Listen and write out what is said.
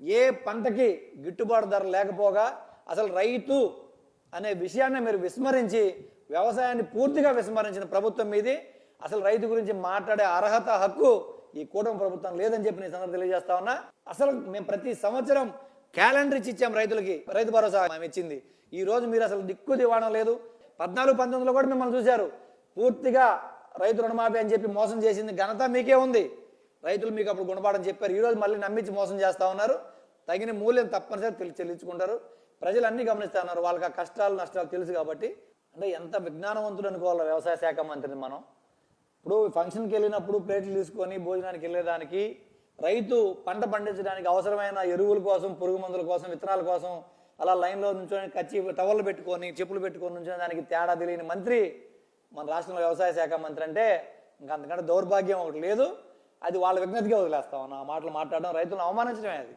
ఏ పంటకి గిట్టుబాటు ధర లేకపోగా అసలు రైతు అనే విషయాన్ని మీరు విస్మరించి వ్యవసాయాన్ని పూర్తిగా విస్మరించిన ప్రభుత్వం మీది. అసలు రైతు గురించి మాట్లాడే అర్హత హక్కు ఈ కూటమి ప్రభుత్వం లేదని చెప్పి నేను సందర్భం తెలియజేస్తా ఉన్నా. అసలు మేము ప్రతి సంవత్సరం క్యాలెండర్ ఇచ్చి ఇచ్చాం రైతులకి రైతు భరోసా మేము ఇచ్చింది. ఈ రోజు మీరు అసలు దిక్కు దివాణం లేదు. పద్నాలుగు పంతొమ్మిదిలో కూడా మిమ్మల్ని చూశారు. పూర్తిగా రైతు రుణమాఫీ అని చెప్పి మోసం చేసింది ఘనత మీకే ఉంది. రైతులు మీకు అప్పుడు గుణపాఠం చెప్పారు. ఈ మళ్ళీ నమ్మించి మోసం చేస్తా ఉన్నారు. తగిన మూల్యం తప్పనిసరి తెలి- చెల్లించుకుంటారు. ప్రజలు అన్ని గమనిస్తా ఉన్నారు. వాళ్ళకి ఆ కష్టాలు నష్టాలు తెలుసు కాబట్టి. అంటే ఎంత విజ్ఞానవంతుడు అనుకోవాలి వ్యవసాయ శాఖ మంత్రిని మనం. ఇప్పుడు ఫంక్షన్కి వెళ్ళినప్పుడు ప్లేట్లు తీసుకొని భోజనానికి వెళ్ళేదానికి రైతు పంట పండించడానికి అవసరమైన ఎరువుల కోసం పురుగు మందుల కోసం విత్తనాల కోసం అలా లైన్లో నుంచొని కచ్చి టవర్లు పెట్టుకొని చెప్పులు పెట్టుకొని నుంచొని దానికి తేడా తెలియని మంత్రి మన రాష్ట్రంలో వ్యవసాయ శాఖ మంత్రి అంటే ఇంకా అంతకంటే దౌర్భాగ్యం ఒకటి లేదు. అది వాళ్ళ విజ్ఞతగా వదిలేస్తాం. ఆ మాటలు మాట్లాడడం రైతులను అవమానించడమే అది.